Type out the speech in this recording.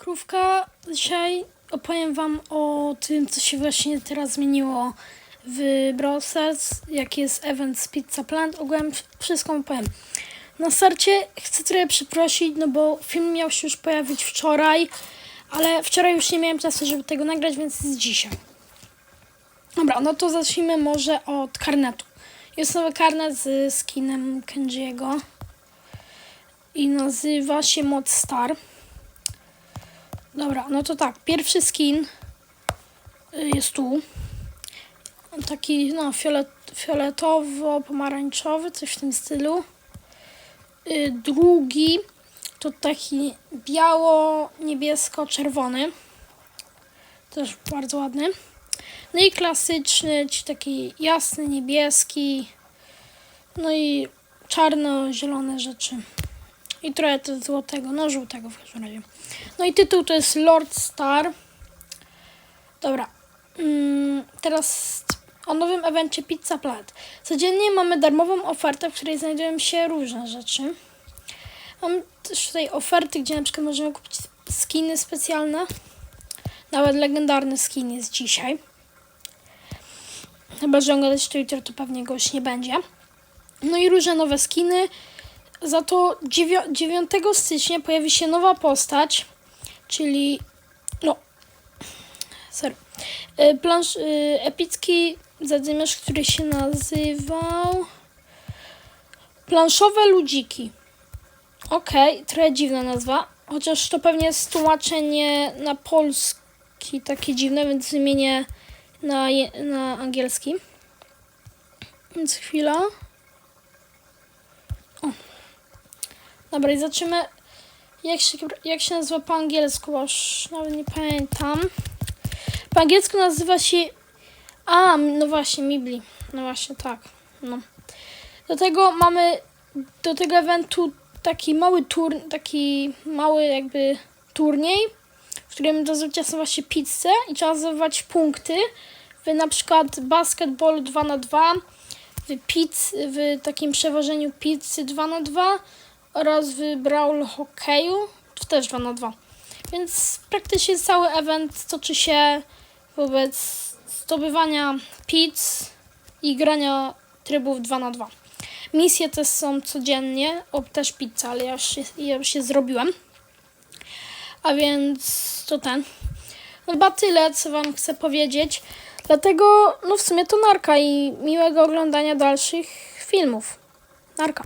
Krówka. Dzisiaj opowiem Wam o tym, co się właśnie teraz zmieniło w Brawl Stars, jaki jest event z Pizza Plant. Ogółem wszystko Wam powiem. Na starcie chcę trochę przeprosić, no bo film miał się już pojawić wczoraj, ale wczoraj już nie miałem czasu, żeby tego nagrać, więc jest dzisiaj. Dobra, no to zacznijmy może od karnetu. Jest nowy karnet z skinem Kenjiego i nazywa się Mod Star. Dobra, no to tak, pierwszy skin y, jest tu. Taki, no, fiolet, fioletowo-pomarańczowy, coś w tym stylu. Y, Drugi to taki biało-niebiesko-czerwony. Też bardzo ładny. No i klasyczny, czyli taki jasny, niebieski. No i czarno-zielone rzeczy. I trochę też złotego, no żółtego w każdym razie. No i tytuł to jest Lord Star. Dobra. Mm, teraz o nowym evencie Pizza Plant. Codziennie mamy darmową ofertę, w której znajdują się różne rzeczy. Mam też tutaj oferty, gdzie na przykład możemy kupić skiny specjalne. Nawet legendarny skin jest dzisiaj. Chyba, że oglądać to jutro, to pewnie go już nie będzie. No i różne nowe skiny. Za to 9 stycznia pojawi się nowa postać, czyli no sorry, y, plansz, y, epicki zadymiarz, który się nazywał Planszowe Ludziki. Okej, trochę dziwna nazwa, chociaż to pewnie jest tłumaczenie na polski takie dziwne, więc wymienię na, na angielski. Więc chwila. Dobra, i jak się, jak się nazywa po angielsku, bo już nawet nie pamiętam. Po angielsku nazywa się... A, no właśnie, Mibli. No właśnie, tak. No. Do tego mamy, do tego eventu taki mały tur, taki mały jakby turniej, w którym do zwycięstwa właśnie pizze i trzeba zdobywać punkty w na przykład basketball 2 na 2 w, pizz, w takim przewożeniu pizzy 2 na 2 oraz w Brawl Hokeju to też 2 na 2 Więc praktycznie cały event toczy się wobec zdobywania pizz i grania trybów 2 na 2 Misje też są codziennie, o też pizza, ale ja już, ja już je zrobiłem. A więc to ten. No chyba tyle, co wam chcę powiedzieć. Dlatego, no w sumie to narka i miłego oglądania dalszych filmów. Narka.